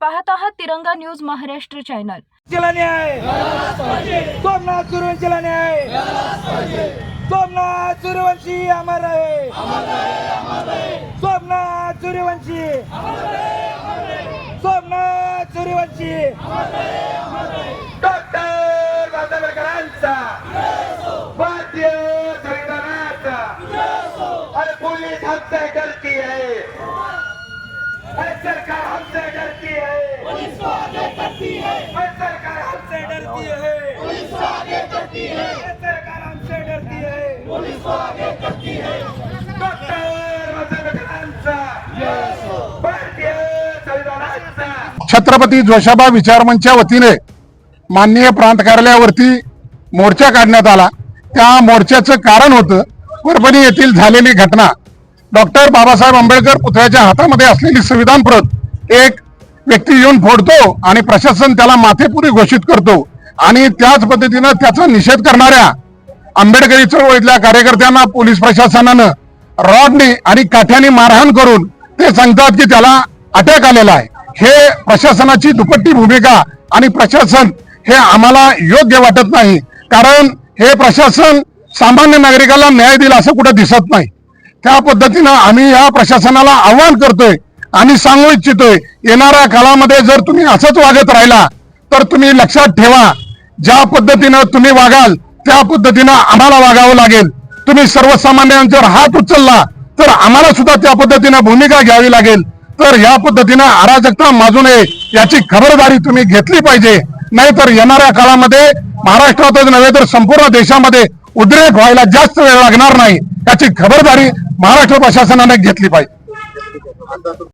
पाहत आहात तिरंगा न्यूज महाराष्ट्र चॅनल. ला न्याय. सोमनाथ सूर्यवंशीला न्याय. सोमनाथ सूर्यवंशी अमर आहे. सोमनाथ सूर्यवंशी सोमनाथ सूर्यवंशी डॉक्टर बांधवकरांचा भारतीय संविधानाचा. अरे पोलीस हत्या करती आहे अरे सरकार अरे सरकार हमसे डरती है। पुलिस आगे करती है। सरकार हमसे डरती है। पुलिस आगे करती है। डॉक्टर वसंतरावांचा भारतीय संविधानाचा छत्रपती जोशाबा विचारमंचच्या वतीने माननीय प्रांत कार्यालयावरती मोर्चा काढण्यात आला. त्या मोर्चाचं कारण होतं परभणी येथील झालेली घटना. डॉक्टर बाबासाहेब आंबेडकर पुतळ्याच्या हातामध्ये असलेली संविधान प्रत एक व्यक्ती येऊन फोडतो आणि प्रशासन त्याला माथेपुरी घोषित करतो. आणि त्याच पद्धतीनं त्याचा निषेध करणाऱ्या आंबेडकरी चळवळीतल्या कार्यकर्त्यांना पोलीस प्रशासनानं रॉडने आणि काठ्याने मारहाण करून ते सांगतात की त्याला अटॅक आलेला आहे. हे प्रशासनाची दुपट्टी भूमिका आणि प्रशासन हे आम्हाला योग्य वाटत नाही. कारण हे प्रशासन सामान्य नागरिकाला न्याय दिला असं कुठं दिसत नाही. त्या पद्धतीनं आम्ही या प्रशासनाला आव्हान करतोय आणि सांगू इच्छितोय येणाऱ्या काळामध्ये जर तुम्ही असंच वागत राहिला तर तुम्ही लक्षात ठेवा ज्या पद्धतीनं तुम्ही वागाल त्या पद्धतीनं आम्हाला वागावं लागेल. तुम्ही सर्वसामान्यांचा हात उचलला तर आम्हाला सुद्धा त्या पद्धतीनं भूमिका घ्यावी लागेल. तर या पद्धतीनं अराजकता माजू नये याची खबरदारी तुम्ही घेतली पाहिजे. नाहीतर येणाऱ्या काळामध्ये महाराष्ट्रातच नव्हे तर संपूर्ण देशामध्ये उद्रेक व्हायला जास्त वेळ लागणार नाही. याची खबरदारी महाराष्ट्र प्रशासनाने घेतली पाहिजे.